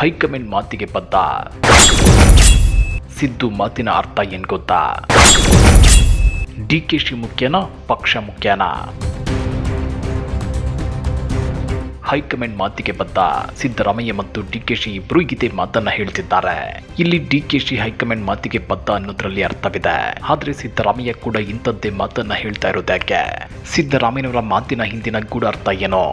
High command ಮಾತಿಗೆ ಬದ್ಧ. ಸಿದ್ದು ಮಾತಿನ ಅರ್ಥ ಏನ್ ಗೊತ್ತಾ? ಡಿ ಕೆ ಶಿ ಮುಖ್ಯನಾ ಪಕ್ಷ ಮುಖ್ಯನಾ ಹೈಕಮಾಂಡ್ ಮಾತಿಗೆ ಬದ್ಧ ಸಿದ್ದರಾಮಯ್ಯ ಮತ್ತು ಡಿ ಕೆ ಶಿ ಇಬ್ರು ಇದೇ ಮಾತನ್ನ ಹೇಳ್ತಿದ್ದಾರೆ. ಇಲ್ಲಿ ಡಿ ಕೆ ಶಿ ಹೈಕಮಾಂಡ್ ಮಾತಿಗೆ ಬದ್ಧ ಅನ್ನೋದ್ರಲ್ಲಿ ಅರ್ಥವಿದೆ. ಆದ್ರೆ ಸಿದ್ದರಾಮಯ್ಯ ಕೂಡ ಇಂಥದ್ದೇ ಮಾತನ್ನ ಹೇಳ್ತಾ ಇರೋದ್ಯಾಕೆ? ಸಿದ್ದರಾಮಯ್ಯನವರ ಮಾತಿನ ಹಿಂದಿನ ಗೂಢಾರ್ಥ ಏನೋ?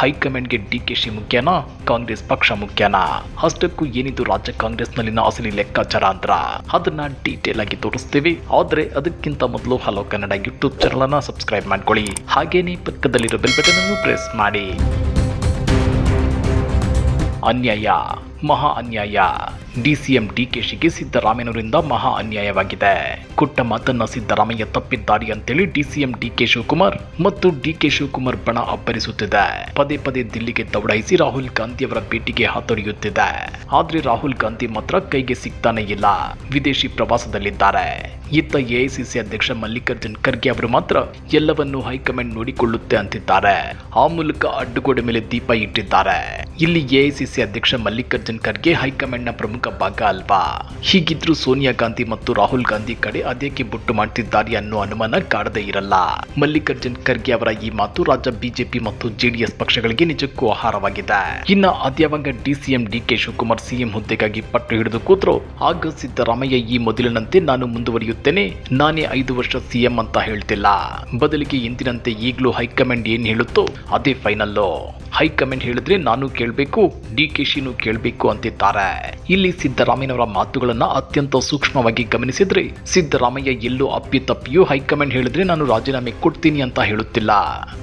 ಹೈಕಮಾಂಡ್ಗೆ ಶಿ ಮುಖ್ಯನಾ? ಕಾಂಗ್ರೆಸ್ ಪಕ್ಷ ಮುಖ್ಯನಾ? ಅಷ್ಟಕ್ಕೂ ಏನಿದು ರಾಜ್ಯ ಕಾಂಗ್ರೆಸ್ನಲ್ಲಿನ ಅಸಲಿ ಲೆಕ್ಕಾಚಾರ ಅಂದ್ರ? ಅದನ್ನ ಡೀಟೇಲ್ ಆಗಿ ತೋರಿಸ್ತೀವಿ. ಆದ್ರೆ ಅದಕ್ಕಿಂತ ಮೊದಲು ಹಲೋ ಕನ್ನಡ ಯೂಟ್ಯೂಬ್ ಚಾನಲ್ ಅನ್ನ ಸಬ್ಸ್ಕ್ರೈಬ್ ಮಾಡ್ಕೊಳ್ಳಿ. ಹಾಗೇನೇ ಪಕ್ಕದಲ್ಲಿರೋ ಬೆಲ್ ಬಟನ್ ಅನ್ನು ಪ್ರೆಸ್ ಮಾಡಿ. ಅನ್ಯಾಯ ಮಹಾ ಅನ್ಯಾಯ. ಡಿಸಿಎಂ ಡಿಕೆಶಿಗೆ ಸಿದ್ದರಾಮಯ್ಯನವರಿಂದ ಮಹಾ ಅನ್ಯಾಯವಾಗಿದೆ. ಕೊಟ್ಟ ಮಾತನ್ನ ಸಿದ್ದರಾಮಯ್ಯ ತಪ್ಪಿದ್ದಾರೆ ಅಂತೇಳಿ ಡಿಸಿಎಂ ಡಿಕೆ ಶಿವಕುಮಾರ್ ಮತ್ತು ಡಿಕೆ ಶಿವಕುಮಾರ್ ಬಣ ಅಬ್ಬರಿಸುತ್ತಿದೆ. ಪದೇ ಪದೇ ದಿಲ್ಲಿಗೆ ದೌಡಾಯಿಸಿ ರಾಹುಲ್ ಗಾಂಧಿ ಅವರ ಭೇಟಿಗೆ ಹಾತೊರೆಯುತ್ತಿದೆ. ಆದ್ರೆ ರಾಹುಲ್ ಗಾಂಧಿ ಮಾತ್ರ ಕೈಗೆ ಸಿಗ್ತಾನೆ ಇಲ್ಲ. ವಿದೇಶಿ ಪ್ರವಾಸದಲ್ಲಿದ್ದಾರೆ. ಇತ್ತ ಎಐಸಿಸಿ ಅಧ್ಯಕ್ಷ ಮಲ್ಲಿಕಾರ್ಜುನ್ ಖರ್ಗೆ ಅವರು ಮಾತ್ರ ಎಲ್ಲವನ್ನೂ ಹೈಕಮಾಂಡ್ ನೋಡಿಕೊಳ್ಳುತ್ತೆ ಅಂತಿದ್ದಾರೆ. ಆ ಮೂಲಕ ಅಡ್ಡುಗೋಡೆ ಮೇಲೆ ದೀಪ ಇಟ್ಟಿದ್ದಾರೆ. ಇಲ್ಲಿ ಎಐಸಿಸಿ ಅಧ್ಯಕ್ಷ ಮಲ್ಲಿಕಾರ್ಜುನ್ ಖರ್ಗೆ ಹೈಕಮಾಂಡ್ನ ಪ್ರಮುಖ ಭಾಗ ಅಲ್ವಾ ಹೀಗಿದ್ರು ಸೋನಿಯಾ ಗಾಂಧಿ ಮತ್ತು ರಾಹುಲ್ ಗಾಂಧಿ ಕಡೆ ಅದೇಕೆ ಬುಟ್ಟು ಮಾಡ್ತಿದ್ದಾರೆ ಅನ್ನೋ ಅನುಮಾನ ಕಾಡದೇ ಇರಲ್ಲ. ಮಲ್ಲಿಕಾರ್ಜುನ್ ಖರ್ಗೆ ಅವರ ಈ ಮಾತು ರಾಜ್ಯ ಬಿಜೆಪಿ ಮತ್ತು ಜೆಡಿಎಸ್ ಪಕ್ಷಗಳಿಗೆ ನಿಜಕ್ಕೂ ಆಹಾರವಾಗಿದೆ. ಇನ್ನ ಅದ್ಯಾವಾಗ ಡಿಸಿಎಂ ಡಿಕೆ ಶಿವಕುಮಾರ್ ಸಿಎಂ ಹುದ್ದೆಗಾಗಿ ಪಟ್ಟು ಹಿಡಿದು ಕೂತ್ರು. ಆಗ ಸಿದ್ದರಾಮಯ್ಯ ಈ ಮೊದಲಿನಂತೆ ನಾನು ಮುಂದುವರಿಯುತ್ತೇನೆ. ನಾನೇ ಐದು ವರ್ಷ ಸಿಎಂ ಅಂತ ಹೇಳ್ತಿಲ್ಲ. ಬದಲಿಗೆ ಎಂದಿನಂತೆ ಈಗಲೂ ಹೈಕಮಾಂಡ್ ಏನ್ ಹೇಳುತ್ತೋ ಅದೇ ಫೈನಲ್ ಹೈಕಮಾಂಡ್ ಹೇಳಿದ್ರೆ ನಾನು ಕೇಳಬೇಕು, ಡಿ ಕೆ ಶಿನೂ ಕೇಳಬೇಕು ಅಂತಿದ್ದಾರೆ. ಇಲ್ಲಿ ಸಿದ್ದರಾಮಯ್ಯನವರ ಮಾತುಗಳನ್ನ ಅತ್ಯಂತ ಸೂಕ್ಷ್ಮವಾಗಿ ಗಮನಿಸಿದ್ರೆ. ಸಿದ್ದರಾಮಯ್ಯ ಎಲ್ಲೋ ಅಪ್ಪಿತಪ್ಪಿಯೂ ಹೈಕಮಾಂಡ್ ಹೇಳಿದ್ರೆ ನಾನು ರಾಜೀನಾಮೆ ಕೊಡ್ತೀನಿ ಅಂತ ಹೇಳುತ್ತಿಲ್ಲ.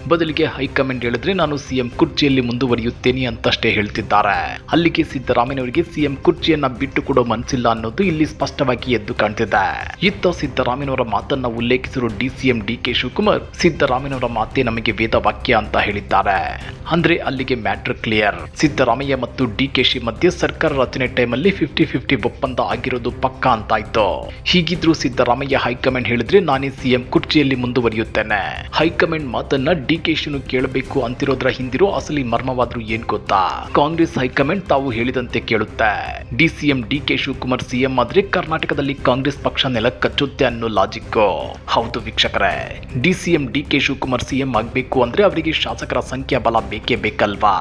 ಬದಲಿಗೆ ಹೈಕಮಾಂಡ್ ಹೇಳಿದ್ರೆ ನಾನು ಸಿಎಂ ಕುರ್ಚಿಯಲ್ಲಿ ಮುಂದುವರಿಯುತ್ತೇನೆ ಅಂತಷ್ಟೇ ಹೇಳ್ತಿದ್ದಾರೆ. ಅಲ್ಲಿಗೆ ಸಿದ್ದರಾಮಯ್ಯನವರಿಗೆ ಸಿಎಂ ಕುರ್ಚಿಯನ್ನ ಬಿಟ್ಟು ಕೊಡೋ ಮನಸ್ಸಿಲ್ಲ ಅನ್ನೋದು ಇಲ್ಲಿ ಸ್ಪಷ್ಟವಾಗಿ ಎದ್ದು ಕಾಣ್ತಿದೆ. ಇತ್ತ ಸಿದ್ದರಾಮಯ್ಯನವರ ಮಾತನ್ನ ಉಲ್ಲೇಖಿಸಿರುವ ಡಿಸಿಎಂ ಡಿ ಕೆ ಶಿವಕುಮಾರ್ ಸಿದ್ದರಾಮಯ್ಯನವರ ಮಾತೇ ನಮಗೆ ವೇದ ವಾಕ್ಯ ಅಂತ ಹೇಳಿದ್ದಾರೆ. ಅಂದ್ರೆ ಅಲ್ಲಿಗೆ ಮ್ಯಾಟರ್ ಕ್ಲಿಯರ್. ಸಿದ್ದರಾಮಯ್ಯ ಮತ್ತು ಡಿ ಕೆ ಶಿ ಮಧ್ಯೆ ಸರ್ಕಾರ ರಚನೆ ಟೈಮಲ್ಲಿ ಫಿಫ್ಟಿ ಫಿಫ್ಟಿ ಒಪ್ಪಂದ ಆಗಿರೋದು ಪಕ್ಕ ಅಂತಾಯ್ತು. ಹೀಗಿದ್ರು ಸಿದ್ದರಾಮಯ್ಯ ಹೈಕಮಾಂಡ್ ಹೇಳಿದ್ರೆ ನಾನೇ ಸಿಎಂ ಕುರ್ಚಿಯಲ್ಲಿ ಮುಂದುವರಿಯುತ್ತೇನೆ. ಹೈಕಮಾಂಡ್ ಮಾತನ್ನ ಡಿ ಕೆ ಶಿನು ಕೇಳಬೇಕು ಅಂತಿರೋದ್ರ ಹಿಂದಿರೋ ಅಸಲಿ ಮರ್ಮವಾದ್ರೂ ಏನ್ ಗೊತ್ತಾ? ಕಾಂಗ್ರೆಸ್ ಹೈಕಮಾಂಡ್ ತಾವು ಹೇಳಿದಂತೆ ಕೇಳುತ್ತೆ. D CM D K Shivakumar CM ಆದ್ರೆ ಕರ್ನಾಟಕದಲ್ಲಿ ಕಾಂಗ್ರೆಸ್ ಪಕ್ಷ ನೆಲ ಕಚ್ಚುತ್ತೆ ಅನ್ನೋ ಲಾಜಿಕ್ ಹೌದು ವೀಕ್ಷಕರೇ. D CM D K Shivakumar CM ಆಗ್ಬೇಕು ಅಂದ್ರೆ ಅವರಿಗೆ ಶಾಸಕರ ಸಂಖ್ಯಾ ಬಲ ಬೇಕೇ ಬೇಕಲ್ವಾ?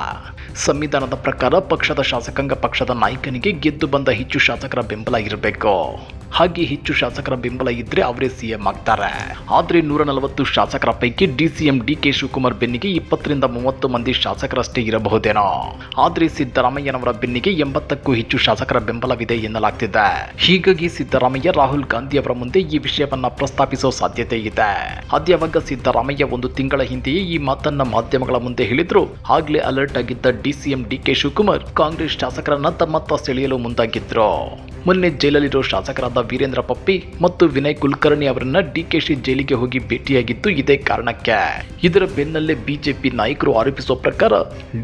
ಸಂವಿಧಾನದ ಪ್ರಕಾರ ಪಕ್ಷದ ಶಾಸಕಾಂಗ ಪಕ್ಷದ ನಾಯಕನಿಗೆ ಗೆದ್ದು ಬಂದ ಹೆಚ್ಚು ಶಾಸಕರ ಬೆಂಬಲ ಇರಬೇಕು. ಹಾಗೆ ಹೆಚ್ಚು ಶಾಸಕರ ಬೆಂಬಲ ಇದ್ರೆ ಅವರೇ ಸಿಎಂ ಆಗ್ತಾರೆ. ಆದ್ರೆ ನೂರ ನಲವತ್ತು ಶಾಸಕರ ಪೈಕಿ ಡಿಸಿಎಂ ಡಿ ಕೆ ಶಿವಕುಮಾರ್ ಬೆನ್ನಿಗೆ ಇಪ್ಪತ್ತರಿಂದ ಮೂವತ್ತು ಮಂದಿ ಶಾಸಕರಷ್ಟೇ ಇರಬಹುದೇನೋ. ಆದ್ರೆ ಸಿದ್ದರಾಮಯ್ಯನವರ ಬೆನ್ನಿಗೆ ಎಂಬತ್ತಕ್ಕೂ ಹೆಚ್ಚು ಶಾಸಕರ ಬೆಂಬಲವಿದೆ ಎನ್ನಲಾಗ್ತಿದೆ. ಹೀಗಾಗಿ ಸಿದ್ದರಾಮಯ್ಯ ರಾಹುಲ್ ಗಾಂಧಿ ಅವರ ಮುಂದೆ ಈ ವಿಷಯವನ್ನ ಪ್ರಸ್ತಾಪಿಸೋ ಸಾಧ್ಯತೆ ಇದೆ. ಅದ್ಯಾವಾಗ ಸಿದ್ದರಾಮಯ್ಯ ಒಂದು ತಿಂಗಳ ಹಿಂದೆಯೇ ಈ ಮಾತನ್ನ ಮಾಧ್ಯಮಗಳ ಮುಂದೆ ಹೇಳಿದ್ರು, ಆಗ್ಲೇ ಅಲರ್ಟ್ ಆಗಿದ್ದ DCM D K Shivakumar Congress ಶಾಸಕರನ್ನ ತಮ್ಮತ್ತ ಸೆಳೆಯಲು ಮುಂದಾಗಿದ್ರು. ಮೊನ್ನೆ ಜೈಲಲ್ಲಿರೋ ಶಾಸಕರಾದ ವೀರೇಂದ್ರ ಪಪ್ಪಿ ಮತ್ತು ವಿನಯ್ ಕುಲಕರ್ಣಿ ಅವರನ್ನ ಡಿಕೆಶಿ ಜೈಲಿಗೆ ಹೋಗಿ ಭೇಟಿಯಾಗಿದ್ದು ಇದೇ ಕಾರಣಕ್ಕೆ. ಇದರ ಬೆನ್ನಲ್ಲೇ ಬಿಜೆಪಿ ನಾಯಕರು ಆರೋಪಿಸುವ ಪ್ರಕಾರ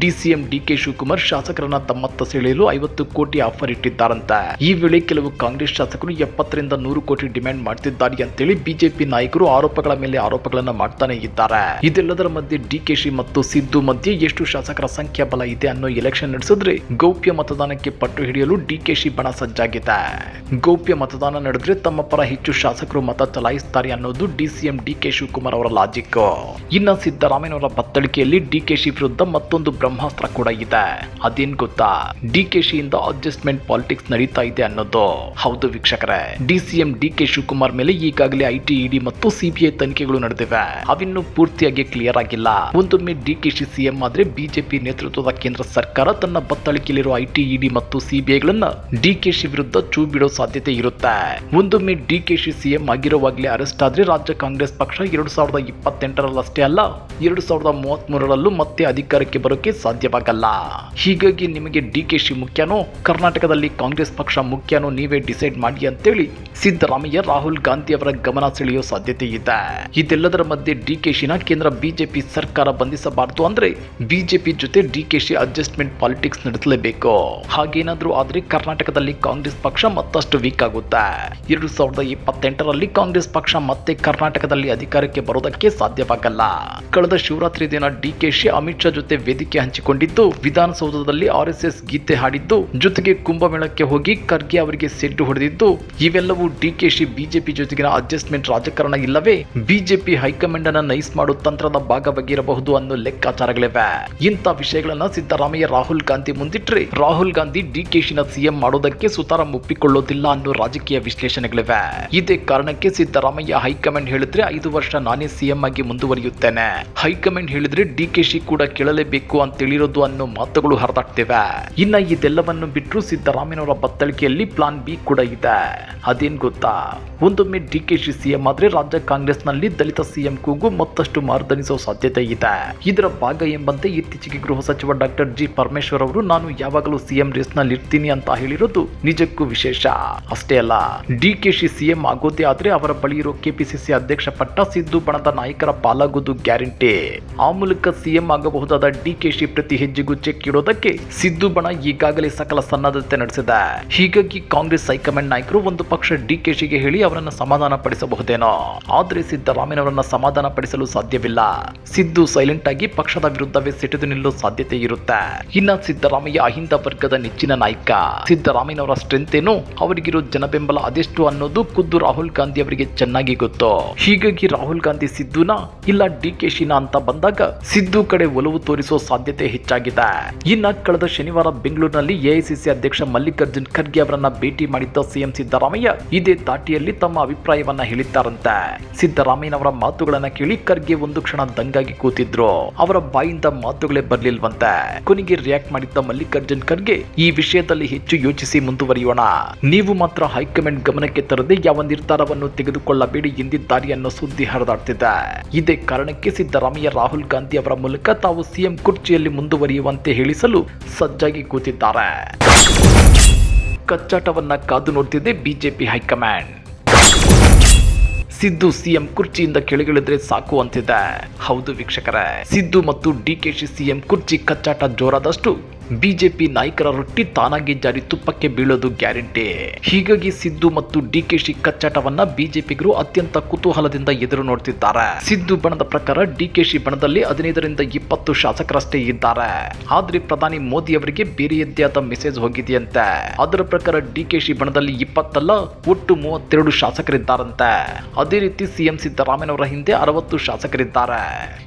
ಡಿಸಿಎಂ ಡಿಕೆ ಶಿವಕುಮಾರ್ ಶಾಸಕರನ್ನ ತಮ್ಮತ್ತ ಸೆಳೆಯಲು ಐವತ್ತು ಕೋಟಿ ಆಫರ್ ಇಟ್ಟಿದ್ದಾರಂತೆ. ಈ ವೇಳೆ ಕೆಲವು ಕಾಂಗ್ರೆಸ್ ಶಾಸಕರು ಎಪ್ಪತ್ತರಿಂದ ನೂರು ಕೋಟಿ ಡಿಮ್ಯಾಂಡ್ ಮಾಡ್ತಿದ್ದಾರೆ ಅಂತೇಳಿ ಬಿಜೆಪಿ ನಾಯಕರು ಆರೋಪಗಳ ಮೇಲೆ ಆರೋಪಗಳನ್ನ ಮಾಡ್ತಾನೆ ಇದ್ದಾರೆ. ಇದೆಲ್ಲದರ ಮಧ್ಯೆ ಡಿಕೆಶಿ ಮತ್ತು ಸಿದ್ದು ಮಧ್ಯೆ ಎಷ್ಟು ಶಾಸಕರ ಸಂಖ್ಯಾ ಬಲ ಇದೆ ಅನ್ನೋ ಎಲೆಕ್ಷನ್ ನಡೆಸಿದ್ರೆ ಗೌಪ್ಯ ಮತದಾನಕ್ಕೆ ಪಟ್ಟು ಹಿಡಿಯಲು ಡಿಕೆಶಿ ಬಣ ಸಜ್ಜಾಗಿದೆ ಗೌಪ್ಯ ಮತದಾನ ನಡೆದ್ರೆ ತಮ್ಮ ಪರ ಹೆಚ್ಚು ಶಾಸಕರು ಮತ ಚಲಾಯಿಸುತ್ತಾರೆ ಅನ್ನೋದು ಡಿಸಿಎಂ ಡಿಕೆ ಶಿವಕುಮಾರ್ ಅವರ ಲಾಜಿಕ್. ಇನ್ನ ಸಿದ್ದರಾಮಯ್ಯನವರ ಬತ್ತಳಿಕೆಯಲ್ಲಿ ಡಿಕೆಶಿ ವಿರುದ್ಧ ಮತ್ತೊಂದು ಬ್ರಹ್ಮಾಸ್ತ್ರ ಕೂಡ ಇದೆ. ಅದೇನ್ ಗೊತ್ತಾ? ಡಿಕೆಶಿಯಿಂದ ಅಡ್ಜಸ್ಟ್ಮೆಂಟ್ ಪಾಲಿಟಿಕ್ಸ್ ನಡೀತಾ ಇದೆ ಅನ್ನೋದು. ಹೌದು ವೀಕ್ಷಕರೇ, ಡಿಸಿಎಂ ಡಿಕೆ ಶಿವಕುಮಾರ್ ಮೇಲೆ ಈಗಾಗಲೇ ಐಟಿ ಇಡಿ ಮತ್ತು ಸಿಬಿಐ ತನಿಖೆಗಳು ನಡೆದಿವೆ. ಅವಿನ್ನು ಪೂರ್ತಿಯಾಗಿ ಕ್ಲಿಯರ್ ಆಗಿಲ್ಲ. ಒಂದೊಮ್ಮೆ ಡಿಕೆಶಿ ಸಿಎಂ ಆದ್ರೆ ಬಿಜೆಪಿ ನೇತೃತ್ವದ ಕೇಂದ್ರ ಸರ್ಕಾರ ತನ್ನ ಬತ್ತಳಿಕೆಯಲ್ಲಿರುವ ಐಟಿ ಇಡಿ ಮತ್ತು ಸಿಬಿಐಗಳನ್ನ ಡಿಕೆಶಿ ವಿರುದ್ಧ ಚೂ ಬಿಡೋ ಸಾಧ್ಯತೆ ಇರುತ್ತೆ. ಒಂದೊಮ್ಮೆ ಡಿಕೆಶಿ ಸಿಎಂ ಆಗಿರುವಾಗಲೇ ಅರೆಸ್ಟ್ ಆದ್ರೆ ರಾಜ್ಯ ಕಾಂಗ್ರೆಸ್ ಪಕ್ಷ ಎರಡು ಸಾವಿರದ ಇಪ್ಪತ್ತೆಂಟರಲ್ಲಷ್ಟೇ ಅಲ್ಲ, ಎರಡು ಸಾವಿರದ ಮೂವತ್ತ್ ಮೂರರಲ್ಲೂ ಮತ್ತೆ ಅಧಿಕಾರಕ್ಕೆ ಬರೋಕೆ ಸಾಧ್ಯವಾಗಲ್ಲ. ಹೀಗಾಗಿ ನಿಮಗೆ ಡಿ ಕೆ ಶಿ ಮುಖ್ಯನೋ, ಕರ್ನಾಟಕದಲ್ಲಿ ಕಾಂಗ್ರೆಸ್ ಪಕ್ಷ ಮುಖ್ಯನೋ ನೀವೇ ಡಿಸೈಡ್ ಮಾಡಿ ಅಂತೇಳಿ ಸಿದ್ದರಾಮಯ್ಯ, ರಾಹುಲ್ ಗಾಂಧಿ ಅವರ ಗಮನ ಸೆಳೆಯೋ ಸಾಧ್ಯತೆ ಇದೆ. ಇದೆಲ್ಲದರ ಮಧ್ಯೆ ಡಿ ಡಿಕೆಶಿನ ಕೇಂದ್ರ ಬಿಜೆಪಿ ಸರ್ಕಾರ ಬಂಧಿಸಬಾರದು ಅಂದ್ರೆ ಬಿಜೆಪಿ ಜೊತೆ D K Shi adjustment politics ನಡೆಸಲೇಬೇಕು. ಹಾಗೇನಾದ್ರೂ ಆದ್ರೆ ಕರ್ನಾಟಕದಲ್ಲಿ ಕಾಂಗ್ರೆಸ್ ಪಕ್ಷ ಮತ್ತಷ್ಟು ವೀಕ್ ಆಗುತ್ತೆ. ಎರಡು ಸಾವಿರದ ಇಪ್ಪತ್ತೆಂಟರಲ್ಲಿ ಕಾಂಗ್ರೆಸ್ ಪಕ್ಷ ಮತ್ತೆ ಕರ್ನಾಟಕದಲ್ಲಿ ಅಧಿಕಾರಕ್ಕೆ ಬರೋದಕ್ಕೆ ಸಾಧ್ಯವಾಗಲ್ಲ. ಕಳೆದ ಶಿವರಾತ್ರಿ ದಿನ ಡಿಕೆಶಿ ಅಮಿತ್ ಶಾ ಜೊತೆ ವೇದಿಕೆ ಹಂಚಿಕೊಂಡಿದ್ದು, ವಿಧಾನಸೌಧದಲ್ಲಿ ಆರ್ ಎಸ್ ಎಸ್ ಗೀತೆ ಹಾಡಿದ್ದು, ಜೊತೆಗೆ ಕುಂಭಮೇಳಕ್ಕೆ ಹೋಗಿ ಖರ್ಗೆ ಅವರಿಗೆ ಸೆಡ್ಡು ಹೊಡೆದಿದ್ದು, ಇವೆಲ್ಲವೂ ಡಿಕೆಶಿ ಬಿಜೆಪಿ ಜೊತೆಗಿನ ಅಡ್ಜಸ್ಟ್ಮೆಂಟ್ ರಾಜಕಾರಣ ಇಲ್ಲವೇ? ಬಿಜೆಪಿ ಹೈಕಮಾಂಡ್ ಅನ್ನ ನೈಸ್ ಮಾಡುವ ತಂತ್ರದ ಭಾಗವಾಗಿರಬಹುದು ಅನ್ನೋ ಲೆಕ್ಕಾಚಾರಗಳಿವೆ. ಇಂಥ ವಿಷಯಗಳನ್ನ ಸಿದ್ದರಾಮಯ್ಯ, ರಾಹುಲ್ ಗಾಂಧಿ ಮುಂದಿಟ್ರೆ, ರಾಹುಲ್ ಗಾಂಧಿ ಡಿಕೆಶಿನ ಸಿಎಂ ಮಾಡೋದಕ್ಕೆ ಸುತಾರಾಂ ಒಪ್ಪಿಕೊಳ್ಳೋದಿಲ್ಲ ಅನ್ನೋ ರಾಜಕೀಯ ವಿಶ್ಲೇಷಣೆಗಳಿವೆ. ಇದೇ ಕಾರಣಕ್ಕೆ ಸಿದ್ದರಾಮಯ್ಯ ಹೈಕಮಾಂಡ್ ಹೇಳಿದ್ರೆ ಐದು ವರ್ಷ ನಾನೇ ಸಿಎಂ ಆಗಿ ಮುಂದುವರಿಯುತ್ತೇನೆ. ಹೈಕಮಾಂಡ್ ಹೇಳಿದ್ರೆ ಡಿಕೆಶಿ ಕೂಡ ಕೇಳಲೇಬೇಕು ಅಂತ ಹೇಳಿರೋದು ಅನ್ನೋ ಮಾತುಗಳು ಹರಿದಾಡ್ತಿವೆ. ಇನ್ನ ಇದೆಲ್ಲವನ್ನು ಬಿಟ್ಟರು ಸಿದ್ದರಾಮಯ್ಯನವರ ಬತ್ತಳಿಕೆಯಲ್ಲಿ ಪ್ಲಾನ್ ಬಿ ಕೂಡ ಇದೆ. ಅದೇನ್ ಗೊತ್ತಾ? ಒಂದೊಮ್ಮೆ ಡಿಕೆಶಿ ಸಿಎಂ ಆದ್ರೆ ರಾಜ್ಯ ಕಾಂಗ್ರೆಸ್ನಲ್ಲಿ ದಲಿತ ಸಿಎಂ ಕೂಗು ಮತ್ತಷ್ಟು ಮಾರ್ದನಿಸುವ ಸಾಧ್ಯತೆ ಇದೆ. ಇದರ ಭಾಗ ಎಂಬಂತೆ ಇತ್ತೀಚೆಗೆ ಗೃಹ ಸಚಿವ ಡಾಕ್ಟರ್ ಜಿ ಪರಮೇಶ್ವರ್ ಅವರು, ನಾನು ಯಾವಾಗಲೂ ಸಿಎಂ ರೇಸ್ನಲ್ಲಿ ಇರ್ತೀನಿ ಅಂತ ಹೇಳಿರೋದು ನಿಜಕ್ಕೂ ವಿಶೇಷ. ಅಷ್ಟೇ ಅಲ್ಲ, ಡಿ ಡಿಕೆಶಿ ಸಿಎಂ ಆಗೋದೇ ಆದ್ರೆ ಅವರ ಬಳಿ ಇರೋ ಕೆಪಿಸಿಸಿ ಅಧ್ಯಕ್ಷ ಪಟ್ಟ ಸಿದ್ದು ಬಣದ ನಾಯಕರ ಪಾಲಾಗೋದು ಗ್ಯಾರಂಟಿ. ಆ ಮೂಲಕ ಸಿಎಂ ಆಗಬಹುದಾದ ಡಿ ಕೆ ಶಿ ಪ್ರತಿ ಹೆಜ್ಜೆಗೂ ಚೆಕ್ ಇಡೋದಕ್ಕೆ ಸಿದ್ದು ಬಣ ಈಗಾಗಲೇ ಸಕಲ ಸನ್ನದ್ಧತೆ ನಡೆಸಿದೆ. ಹೀಗಾಗಿ ಕಾಂಗ್ರೆಸ್ ಹೈಕಮಾಂಡ್ ನಾಯಕರು ಒಂದು ಪಕ್ಷ ಡಿ ಕೆ ಶಿಗೆ ಹೇಳಿ ಅವರನ್ನು ಸಮಾಧಾನ ಪಡಿಸಬಹುದೇನೋ. ಆದ್ರೆ ಸಿದ್ದರಾಮಯ್ಯನವರನ್ನ ಸಮಾಧಾನ ಪಡಿಸಲು ಸಾಧ್ಯವಿಲ್ಲ. ಸಿದ್ದು ಸೈಲೆಂಟ್ ಆಗಿ ಪಕ್ಷದ ವಿರುದ್ಧವೇ ಸಿಟಿದು ನಿಲ್ಲೋ ಸಾಧ್ಯತೆ ಇರುತ್ತೆ. ಇನ್ನ ಸಿದ್ದರಾಮಯ್ಯ ಅಹಿಂದ ವರ್ಗದ ನೆಚ್ಚಿನ ನಾಯಕ. ಸಿದ್ದರಾಮಯ್ಯನವರ ಸ್ಟ್ರೆಂತ್ ಏನು ಅವರಿಗಿರೋ ಜನಬೆಂಬಲ ಅದೆಷ್ಟು ಅನ್ನೋದು ಖುದ್ದು ರಾಹುಲ್ ಗಾಂಧಿ ಅವರಿಗೆ ಚೆನ್ನಾಗಿ ಗೊತ್ತು. ಹೀಗಾಗಿ ರಾಹುಲ್ ಗಾಂಧಿ ಸಿದ್ದುನ ಇಲ್ಲ ಡಿ ಕೆ ಅಂತ ಬಂದಾಗ ಸಿದ್ದು ಕಡೆ ಒಲವು ತೋರಿಸೋ ಸಾಧ್ಯತೆ ಹೆಚ್ಚಾಗಿದೆ. ಇನ್ನ ಕಳೆದ ಶನಿವಾರ ಬೆಂಗಳೂರಿನಲ್ಲಿ ಎಐಸಿಸಿ ಅಧ್ಯಕ್ಷ ಮಲ್ಲಿಕಾರ್ಜುನ್ ಖರ್ಗೆ ಅವರನ್ನ ಭೇಟಿ ಮಾಡಿದ್ದ ಸಿಎಂ ಸಿದ್ದರಾಮಯ್ಯ ಇದೇ ದಾಟಿಯಲ್ಲಿ ತಮ್ಮ ಅಭಿಪ್ರಾಯವನ್ನ ಹೇಳಿದ್ದಾರಂತೆ. ಸಿದ್ದರಾಮಯ್ಯನವರ ಮಾತುಗಳನ್ನ ಕೇಳಿ ಖರ್ಗೆ ಒಂದು ಕ್ಷಣ ದಂಗಾಗಿ ಕೂತಿದ್ರು. ಅವರ ಬಾಯಿಂದ ಮಾತುಗಳೇ ಬರ್ಲಿಲ್ವಂತೆ. ಕೊನೆಗೆ ರಿಯಾಕ್ಟ್ ಮಾಡಿದ್ದ ಮಲ್ಲಿಕಾರ್ಜುನ್ ಖರ್ಗೆ ಈ ವಿಷಯದಲ್ಲಿ ಹೆಚ್ಚು ಯೋಚಿಸಿ ಮುಂದುವರಿಯೋಣ. ನೀವು ಮಾತ್ರ ಹೈಕಮಾಂಡ್ ಗಮನಕ್ಕೆ ತರದೆ ಯಾವ ನಿರ್ಧಾರವನ್ನು ತೆಗೆದುಕೊಳ್ಳಬೇಡಿ ಎಂದಿದ್ದಾರೆ ಅನ್ನೋ ಸುದ್ದಿ ಹರಿದಾಡ್ತಿದೆ. ಇದೇ ಕಾರಣಕ್ಕೆ ಸಿದ್ದರಾಮಯ್ಯ ರಾಹುಲ್ ಗಾಂಧಿ ಅವರ ಮೂಲಕ ತಾವು ಸಿಎಂ ಕುರ್ಚಿಯಲ್ಲಿ ಮುಂದುವರಿಯುವಂತೆ ಹೇಳಿಸಲು ಸಜ್ಜಾಗಿ ಕೂತಿದ್ದಾರೆ. ಕಚ್ಚಾಟವನ್ನ ಕಾದು ನೋಡ್ತಿದೆ BJP high command. Siddu CM ಕುರ್ಚಿಯಿಂದ ಕೆಳಗಿಳಿದ್ರೆ ಸಾಕು ಅಂತಿದೆ. ಹೌದು ವೀಕ್ಷಕರೇ, ಸಿದ್ದು ಮತ್ತು ಡಿ ಕೆ ಶಿ ಸಿಎಂ ಕುರ್ಚಿ ಕಚ್ಚಾಟ ಜೋರಾದಷ್ಟು ಬಿಜೆಪಿ ನಾಯಕರ ರೊಟ್ಟಿ ತಾನಾಗಿ ಜಾರಿ ತುಪ್ಪಕ್ಕೆ ಬೀಳೋದು ಗ್ಯಾರಂಟಿ. ಹೀಗಾಗಿ ಸಿದ್ದು ಮತ್ತು ಡಿಕೆಶಿ ಕಚ್ಚಾಟವನ್ನ ಬಿಜೆಪಿಗರು ಅತ್ಯಂತ ಕುತೂಹಲದಿಂದ ಎದುರು ನೋಡ್ತಿದ್ದಾರೆ. ಸಿದ್ದು ಬಣದ ಪ್ರಕಾರ ಡಿಕೆಶಿ ಬಣದಲ್ಲಿ ಹದಿನೈದರಿಂದ ಇಪ್ಪತ್ತು ಶಾಸಕರಷ್ಟೇ ಇದ್ದಾರೆ. ಆದ್ರೆ ಪ್ರಧಾನಿ ಮೋದಿ ಅವರಿಗೆ ಬೇರೆಯದ್ದೇ ಆದ ಮೆಸೇಜ್ ಹೋಗಿದೆಯಂತೆ. ಅದರ ಪ್ರಕಾರ ಡಿಕೆಶಿ ಬಣದಲ್ಲಿ ಇಪ್ಪತ್ತಲ್ಲ, ಒಟ್ಟು ಮೂವತ್ತೆರಡು ಶಾಸಕರಿದ್ದಾರಂತೆ. ಅದೇ ರೀತಿ ಸಿಎಂ ಸಿದ್ದರಾಮಯ್ಯನವರ ಹಿಂದೆ ಅರವತ್ತು ಶಾಸಕರಿದ್ದಾರೆ.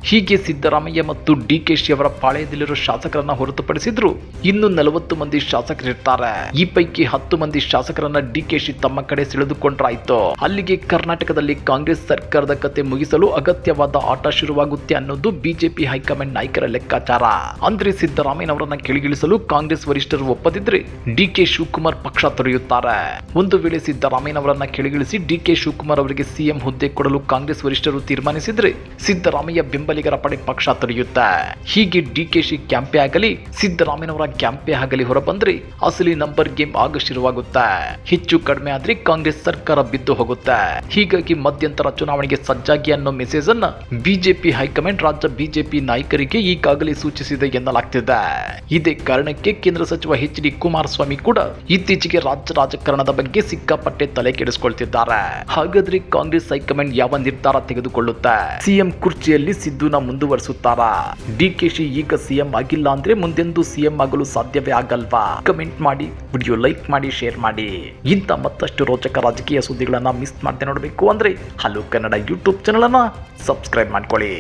ಹೀಗೆ ಸಿದ್ದರಾಮಯ್ಯ ಮತ್ತು ಡಿಕೆಶಿ ಅವರ ಪಾಳೆಯದಲ್ಲಿರುವ ಶಾಸಕರನ್ನ ಹೊರತುಪಡಿಸಿದ್ರು ಇನ್ನು ನಲವತ್ತು ಮಂದಿ ಶಾಸಕರಿರ್ತಾರೆ. ಈ ಪೈಕಿ ಹತ್ತು ಮಂದಿ ಶಾಸಕರನ್ನ ಡಿಕೆಶಿ ತಮ್ಮ ಕಡೆ ಸೆಳೆದುಕೊಂಡ್ರಾಯ್ತು. ಅಲ್ಲಿಗೆ ಕರ್ನಾಟಕದಲ್ಲಿ ಕಾಂಗ್ರೆಸ್ ಸರ್ಕಾರದ ಕತೆ ಮುಗಿಸಲು ಅಗತ್ಯವಾದ ಆಟ ಶುರುವಾಗುತ್ತೆ ಅನ್ನೋದು ಬಿಜೆಪಿ ಹೈಕಮಾಂಡ್ ನಾಯಕರ ಲೆಕ್ಕಾಚಾರ. ಅಂದ್ರೆ ಸಿದ್ದರಾಮಯ್ಯನವರನ್ನ ಕೆಳಗಿಳಿಸಲು ಕಾಂಗ್ರೆಸ್ ವರಿಷ್ಠರು ಒಪ್ಪದಿದ್ರೆ ಡಿಕೆ ಶಿವಕುಮಾರ್ ಪಕ್ಷ ತೊರೆಯುತ್ತಾರೆ. ಒಂದು ವೇಳೆ ಸಿದ್ದರಾಮಯ್ಯನವರನ್ನ ಕೆಳಗಿಳಿಸಿ ಡಿಕೆ ಶಿವಕುಮಾರ್ ಅವರಿಗೆ ಸಿಎಂ ಹುದ್ದೆ ಕೊಡಲು ಕಾಂಗ್ರೆಸ್ ವರಿಷ್ಠರು ತೀರ್ಮಾನಿಸಿದ್ರೆ ಸಿದ್ದರಾಮಯ್ಯ ಬೆಂಬಲಿಗರ ಪಡೆ ಪಕ್ಷ ತೊರೆಯುತ್ತೆ ಹೀಗೆ ಡಿಕೆಶಿ ಕ್ಯಾಂಪೇ ಆಗಲಿ, ಸಿದ್ದರಾಮಯ್ಯನವರ ಕ್ಯಾಂಪೇ ಆಗಲಿ ಹೊರಬಂದ್ರೆ ಅಸಲಿ ನಂಬರ್ ಗೇಮ್ ಆಗ ಶುರುವಾಗುತ್ತೆ? ಹೆಚ್ಚು ಕಡಿಮೆ ಆದ್ರೆ ಕಾಂಗ್ರೆಸ್ ಸರ್ಕಾರ ಬಿದ್ದು ಹೋಗುತ್ತೆ? ಹೀಗಾಗಿ ಮಧ್ಯಂತರ ಚುನಾವಣೆಗೆ ಸಜ್ಜಾಗಿ ಅನ್ನೋ ಮೆಸೇಜ್ ಅನ್ನ ಬಿಜೆಪಿ ಹೈಕಮಾಂಡ್ ರಾಜ್ಯ ಬಿಜೆಪಿ ನಾಯಕರಿಗೆ ಈಗಾಗಲೇ ಸೂಚಿಸಿದೆ ಎನ್ನಲಾಗ್ತಿದೆ. ಇದೇ ಕಾರಣಕ್ಕೆ ಕೇಂದ್ರ ಸಚಿವ ಎಚ್ ಡಿ ಕುಮಾರಸ್ವಾಮಿ ಕೂಡ ಇತ್ತೀಚೆಗೆ ರಾಜ್ಯ ರಾಜಕಾರಣದ ಬಗ್ಗೆ ಸಿಕ್ಕಾಪಟ್ಟೆ ತಲೆ ಕೆಡಿಸಿಕೊಳ್ತಿದ್ದಾರೆ. ಹಾಗಾದ್ರೆ ಕಾಂಗ್ರೆಸ್ ಹೈಕಮಾಂಡ್ ಯಾವ ನಿರ್ಧಾರ ತೆಗೆದುಕೊಳ್ಳುತ್ತೆ? ಸಿಎಂ ಕುರ್ಚಿಯಲ್ಲಿ ಸಿದ್ದುನ ಮುಂದುವರಿಸುತ್ತಾರಾ? ಡಿಕೆಶಿ ಈಗ ಸಿಎಂ ಆಗಿಲ್ಲ ಅಂದ್ರೆ ಮುಂದೆಂದು ಸಿಎಂ ಆಗಲು ಸಾಧ್ಯವೇ ಆಗಲ್ವಾ? ಕಮೆಂಟ್ ಮಾಡಿ, ವಿಡಿಯೋ ಲೈಕ್ ಮಾಡಿ, ಶೇರ್ ಮಾಡಿ. ಇಂಥ ಮತ್ತಷ್ಟು ರೋಚಕ ರಾಜಕೀಯ ಸುದ್ದಿಗಳನ್ನ ಮಿಸ್ ಮಾಡದೆ ನೋಡಬೇಕು ಅಂದ್ರೆ ಹಲೋ ಕನ್ನಡ ಯೂಟ್ಯೂಬ್ ಚಾನಲ್ ಅನ್ನ ಸಬ್ಸ್ಕ್ರೈಬ್ ಮಾಡ್ಕೊಳ್ಳಿ.